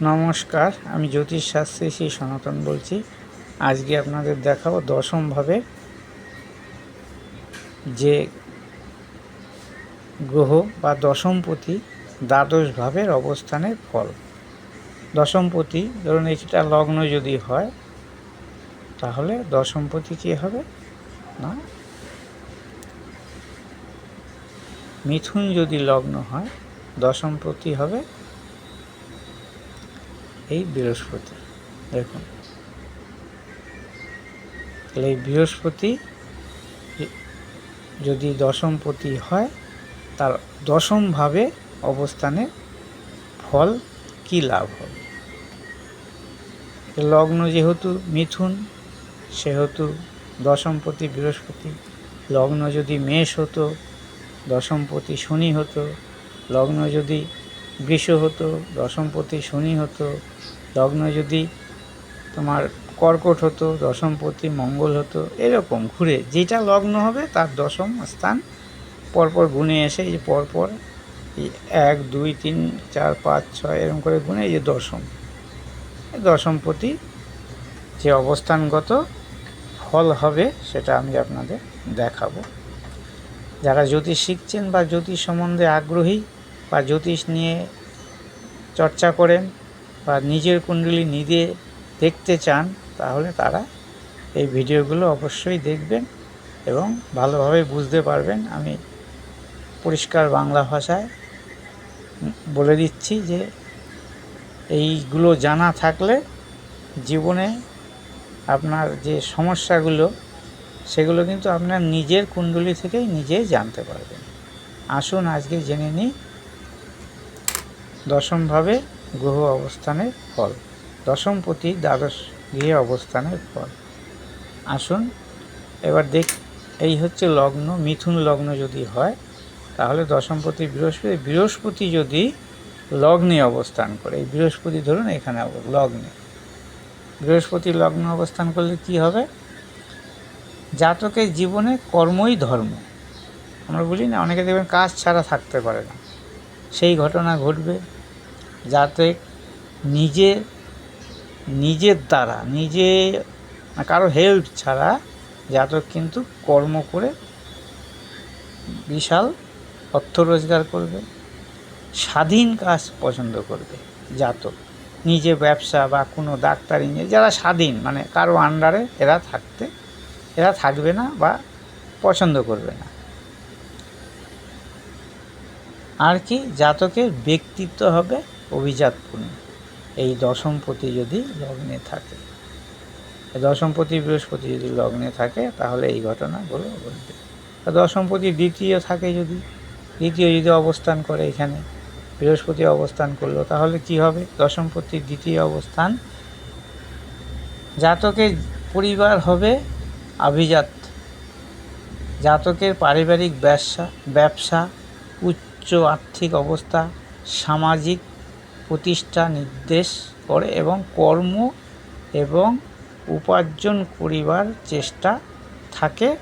নমস্কার, আমি জ্যোতিষ শাস্ত্রী শ্রী সনাতন বলছি। আজকে আপনাদের দেখাবো দশমভাবে যে গ্রহ বা দশমপতি দ্বাদশ ভাবের অবস্থানের ফল। দশমপতি, ধরুন এটা লগ্ন যদি হয়, তাহলে দশমপতি কী হবে? না? মিথুন যদি লগ্ন হয়, দশমপতি হবে এই বৃহস্পতি, দেখুন। তাহলে এই বৃহস্পতি যদি দশমপতি হয়, তার দশমভাবে অবস্থানে ফল কি লাভ হবে? লগ্ন যেহেতু মিথুন, সেহেতু দশমপতি বৃহস্পতি। লগ্ন যদি মেষ হতো, দশমপতি শনি হতো। লগ্ন যদি বৃষ হতো দশমপতি শনি হতো, লগ্ন যদি তোমার কর্কট হতো দশমপতি মঙ্গল হতো, এরকম ঘুরে যেটা লগ্ন হবে তার দশম স্থান পরপর গুণে এসে এই যে পরপর এক, দুই, তিন, চার, পাঁচ, ছয়, এরকম করে গুণে এই যে দশম। দশমপতি যে অবস্থানগত ফল হবে সেটা আমি আপনাদের দেখাবো। যারা জ্যোতিষ শিখছেন বা জ্যোতিষ সম্বন্ধে আগ্রহী বা জ্যোতিষ নিয়ে চর্চা করেন বা নিজের কুণ্ডলী নিজে দেখতে চান, তাহলে তারা এই ভিডিওগুলো অবশ্যই দেখবেন এবং ভালোভাবে বুঝতে পারবেন। আমি পরিষ্কার বাংলা ভাষায় বলে দিচ্ছি যে, এইগুলো জানা থাকলে জীবনে আপনার যে সমস্যাগুলো, সেগুলো কিন্তু আপনার নিজের কুণ্ডলী থেকেই নিজেই জানতে পারবেন। আসুন আজকে জেনে নিই দশমভাবে গ্রহ অবস্থানের ফল। দশমপতি দ্বাদশ গৃহে অবস্থানের ফল। আসুন, এবার দেখ, এই হচ্ছে লগ্ন, মিথুন লগ্ন যদি হয়, তাহলে দশমপতি বৃহস্পতি বৃহস্পতি যদি লগ্নে অবস্থান করে, এই বৃহস্পতি ধরুন এখানে লগ্নে। বৃহস্পতি লগ্ন অবস্থান করলে কি হবে? জাতকের জীবনে কর্মই ধর্ম। আমরা বলি না, অনেকে দেখবেন কাজ ছাড়া থাকতে পারে না। সেই ঘটনা ঘটবে যাতে নিজে, নিজের দ্বারা, নিজে, কারও হেল্প ছাড়া জাতক কিন্তু কর্ম করে বিশাল অর্থ রোজগার করবে, স্বাধীন কাজ পছন্দ করবে জাতক, নিজে ব্যবসা বা কোনো ডাক্তার ইঞ্জিনিয়ার যারা স্বাধীন মানে কারও আন্ডারে এরা থাকতে, এরা থাকবে না বা পছন্দ করবে না। আর কি জাতকের ব্যক্তিত্ব হবে অভিজাতপূর্ণ। এই দশমপতি যদি লগ্নে থাকে। দশমপতি বৃহস্পতি যদি লগ্নে থাকে, তাহলে এই ঘটনাগুলো ঘটবে দশমপতি দ্বিতীয় থাকে যদি, দ্বিতীয় যদি অবস্থান করে এখানে, বৃহস্পতি অবস্থান করল, তাহলে কি হবে? দশমপতি দ্বিতীয় অবস্থান। জাতকের পরিবার হবে আভিজাত। জাতকের পারিবারিক ব্যবসা ব্যবসা, উচ্চ আর্থিক অবস্থা, সামাজিক প্রতিষ্ঠা নির্দেশ করে এবং কর্ম এবং উপার্জন করিবার চেষ্টা থাকে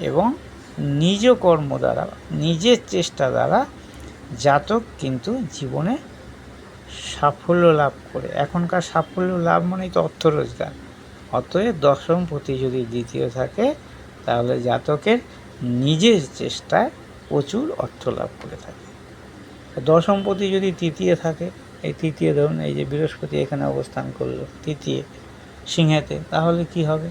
এবং নিজ কর্ম দ্বারা, নিজের চেষ্টা দ্বারা জাতক কিন্তু জীবনে সাফল্য লাভ করে। এখনকার সাফল্য লাভ মানেই তো অর্থ রোজগার। অতএব দশমপতি যদি দ্বিতীয় থাকে, তাহলে জাতকের নিজের চেষ্টায় প্রচুর অর্থ লাভ করে থাকে। দশমপতি যদি তৃতীয় থাকে, এই তৃতীয় ধরুন, এই যে বৃহস্পতি এখানে অবস্থান করল, তৃতীয় সিংহেতে, তাহলে কি হবে?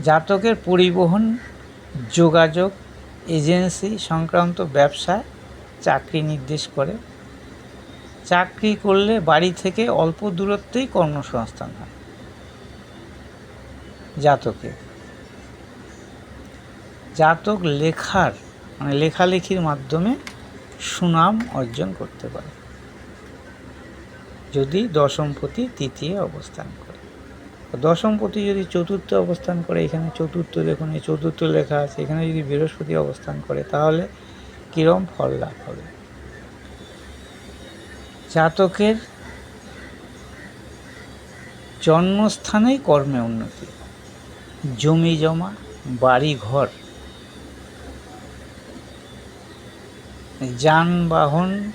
জাতকের পরিবহন, যোগাযোগ, এজেন্সি সংক্রান্ত ব্যবসায় চাকরি নির্দেশ করে। চাকরি করলে বাড়ি থেকে অল্প দূরত্বেই কর্মসংস্থান হয়। জাতকে জাতক লেখার মানে লেখালেখির মাধ্যমে সুনাম অর্জন করতে পারে। যদি দশমপতি তৃতীয় অবস্থান করে। দশমপতি যদি চতুর্থ অবস্থান করে, এখানে চতুর্থ দেখুন, এই চতুর্থ লেখা আছে, এখানে যদি বৃহস্পতি অবস্থান করে, তাহলে কীরম ফল লাভ হবে? জাতকের জন্মস্থানেই কর্মে উন্নতি। জমি জমা বাড়ি ঘর যানবাহন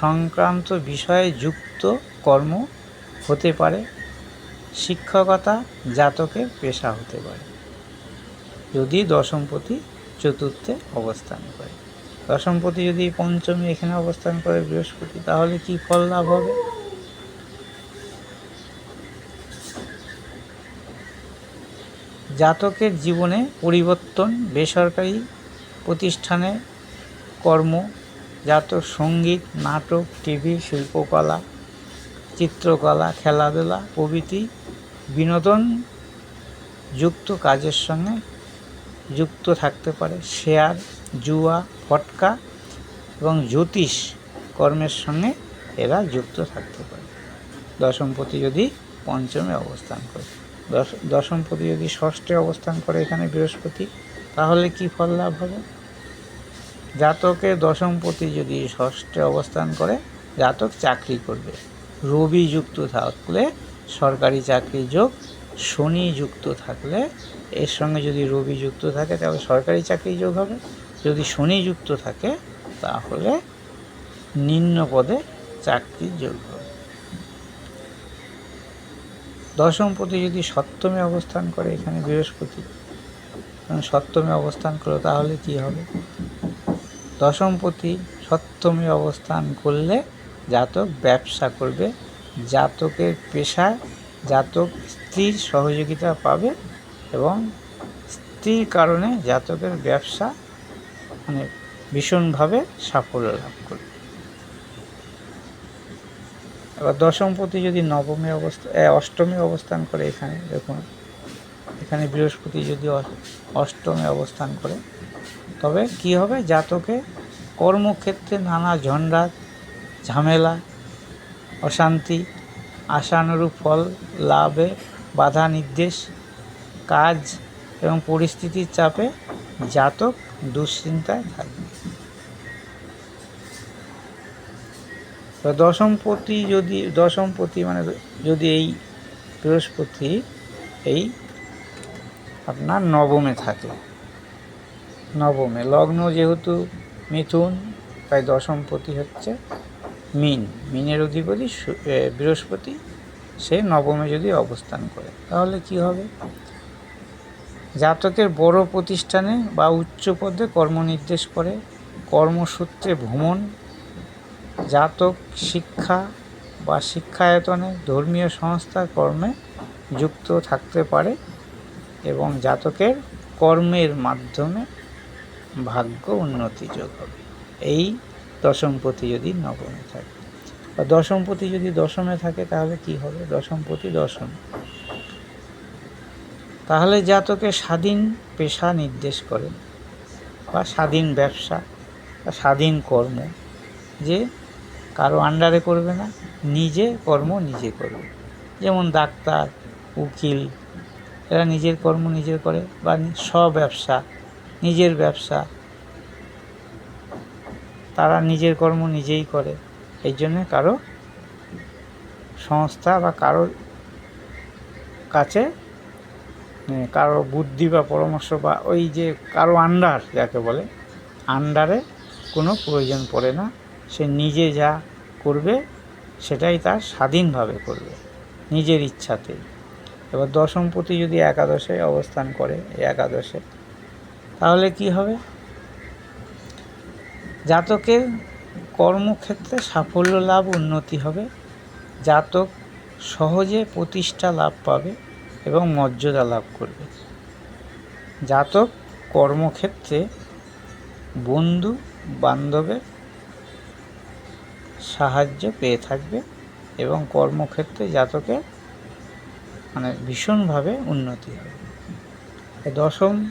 সংক্রান্ত বিষয়ে যুক্ত কর্ম হতে পারে, শিক্ষকতা জাতকের পেশা হতে পারে। যদি দশমপতি চতুর্থে অবস্থান করে। দশমপতি যদি পঞ্চমী এখানে অবস্থান করে বৃহস্পতি, তাহলে কি ফল লাভ হবে? জাতকের জীবনে পরিবর্তন বেসরকারি প্রতিষ্ঠানে কর্ম, জাতক, সংগীত, নাটক, টিভি, শিল্পকলা, চিত্রকলা, খেলাধুলা, প্রভৃতি বিনোদন যুক্ত কাজের সঙ্গে যুক্ত থাকতে পারে। শেয়ার, জুয়া, ফটকা এবং জ্যোতিষ কর্মের সঙ্গে এরা যুক্ত থাকতে পারে। দশমপতি যদি পঞ্চমে অবস্থান করে। দশ দশমপতি যদি ষষ্ঠে অবস্থান করে এখানে বৃহস্পতি। তাহলে কি ফল লাভ হবে? জাতকে দশমপতি যদি ষষ্ঠে অবস্থান করে, জাতক চাকরি করবে। রবি যুক্ত থাকলে, সরকারি চাকরি যোগ শনি যুক্ত থাকলে, এর সঙ্গে যদি রবি যুক্ত থাকে, তাহলে সরকারি চাকরি যোগ হবে। যদি শনি যুক্ত থাকে, তাহলে নিম্ন পদে চাকরি যোগ হবে। দশমপতি যদি সপ্তমে অবস্থান করে, এখানে বৃহস্পতি। সপ্তমে অবস্থান করল তাহলে কি হবে? দশমপতি সপ্তমে অবস্থান করলে জাতক ব্যবসা করবে, জাতকের পেশায় জাতক স্ত্রীর সহযোগিতা পাবে এবং স্ত্রীর কারণে জাতকের ব্যবসা মানে ভীষণভাবে সাফল্য লাভ করবে। এবার দশমপতি যদি নবমী অবস্থা অষ্টমে অবস্থান করে এখানে, দেখুন, এখানে বৃহস্পতি যদি অষ্টমে অবস্থান করে তবে কি হবে? জাতকে কর্মক্ষেত্রে নানা ঝঞ্ঝাট ঝামেলা, অশান্তি, আশানুরূপ ফল লাভে বাধা নির্দেশ, কাজ এবং পরিস্থিতির চাপে জাতক দুশ্চিন্তায় থাকবে তো দশমপতি যদি দশমপতি মানে যদি এই বৃহস্পতি, এই আপনার নবমে থাকে। নবমে। লগ্ন যেহেতু মিথুন, তাই দশমপতি হচ্ছে মিন। মিনের অধিপতি বৃহস্পতি, সে নবমে যদি অবস্থান করে। তাহলে কি হবে? জাতকের বড় প্রতিষ্ঠানে বা উচ্চ পদে কর্মনির্দেশ করে, কর্মসূত্রে ভ্রমণ, জাতক শিক্ষা বা শিক্ষায়তনে ধর্মীয় সংস্থা কর্মে যুক্ত থাকতে পারে এবং জাতকের কর্মের মাধ্যমে ভাগ্য উন্নতি যোগ হবে। এই দশমপতি যদি নবমে থাকে। বা দশমপতি যদি দশমে থাকে, তাহলে কি হবে? দশমপতি দশম। তাহলে জাতকে স্বাধীন পেশা নির্দেশ করে, বা স্বাধীন ব্যবসা, বা স্বাধীন কর্ম, যে কারও আন্ডারে করবে না, নিজে কর্ম নিজে করবে। যেমন ডাক্তার, উকিল, এরা নিজের কর্ম নিজে করে, বা স্বব্যবসা নিজের ব্যবসা। তারা নিজের কর্ম নিজেই করে। এই জন্যে কারও সংস্থা বা কারোর কাছে কারও বুদ্ধি বা পরামর্শ বা ওই যে কারও আন্ডার যাকে বলে আন্ডারে কোনো প্রয়োজন পড়ে না। সে নিজে যা করবে, সেটাই তার স্বাধীনভাবে করবে, নিজের ইচ্ছাতেই। এবার দশমপতি যদি একাদশে অবস্থান করে একাদশে তাহলে কি হবে? জাতকের কর্মক্ষেত্রে সাফল্য লাভ উন্নতি হবে। জাতক সহজে প্রতিষ্ঠা লাভ পাবে এবং মর্যাদা লাভ করবে। জাতক কর্মক্ষেত্রে বন্ধু বান্ধবের সাহায্য পেয়ে থাকবে এবং কর্মক্ষেত্রে জাতকের মানে ভীষণভাবে উন্নতি হবে। দশম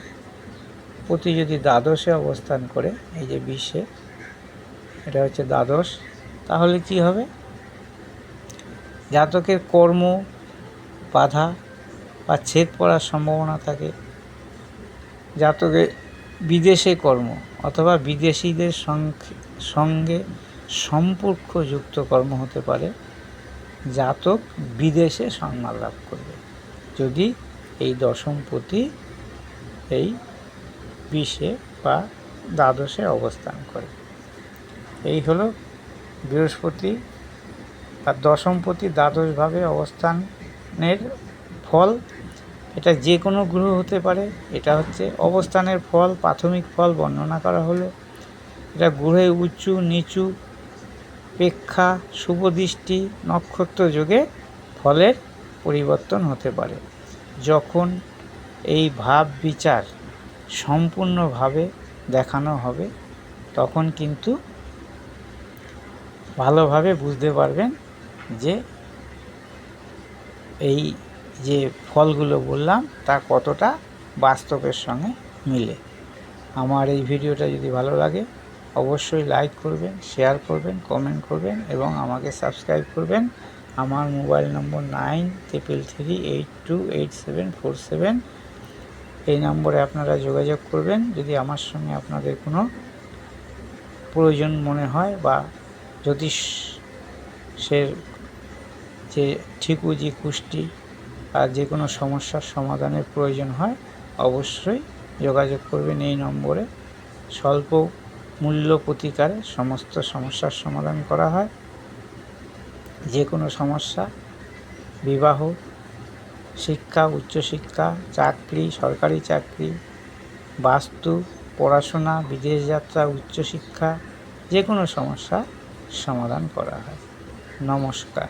প্রতি যদি দ্বাদশে অবস্থান করে, এই যে বিশে এটা হচ্ছে দ্বাদশ, তাহলে কি হবে? জাতকের কর্ম, বাধা বা ছেদ পড়ার সম্ভাবনা থাকে। জাতকে বিদেশে কর্ম অথবা বিদেশিদের সঙ্গে সম্পর্কযুক্ত কর্ম হতে পারে। জাতক বিদেশে সম্মান লাভ করবে। যদি এই দশমপতি এই বিশে বা দ্বাদশে অবস্থান করে। এই হল বৃহস্পতি তার দশমপতি দ্বাদশভাবে অবস্থানের ফল। এটা যে কোনো গ্রহ হতে পারে, এটা হচ্ছে অবস্থানের ফল, প্রাথমিক ফল বর্ণনা করা হলো। এটা গ্রহে উঁচু, নিচু প্রেক্ষা শুভদৃষ্টি নক্ষত্র যোগে ফলের পরিবর্তন হতে পারে। যখন এই ভাব বিচার সম্পূর্ণভাবে দেখানো হবে, তখন কিন্তু ভালোভাবে বুঝতে পারবেন যে এই যে ফলগুলো বললাম, তা কতটা বাস্তবের সঙ্গে মিলে। আমার এই ভিডিওটা যদি ভালো লাগে, অবশ্যই লাইক করবেন, শেয়ার করবেন, কমেন্ট করবেন এবং আমাকে সাবস্ক্রাইব করবেন। আমার mobile number nine triple three eight two eight seven four seven এই নম্বরে আপনারা যোগাযোগ করবেন। যদি আমার সঙ্গে আপনাদের কোনো প্রয়োজন মনে হয় বা জ্যোতিষের যে ঠিকুজি কুষ্টি আর যে কোনো সমস্যার সমাধানের প্রয়োজন হয়, অবশ্যই যোগাযোগ করবেন এই নম্বরে। স্বল্প মূল্য প্রতিকারে সমস্ত সমস্যার সমাধান করা হয়। যে কোনো সমস্যা, বিবাহ শিক্ষা, উচ্চশিক্ষা, চাকরি, সরকারি চাকরি, বাস্তু, পড়াশোনা, বিদেশ যাত্রা, উচ্চশিক্ষা যে কোনো সমস্যা সমাধান করা হয়। নমস্কার।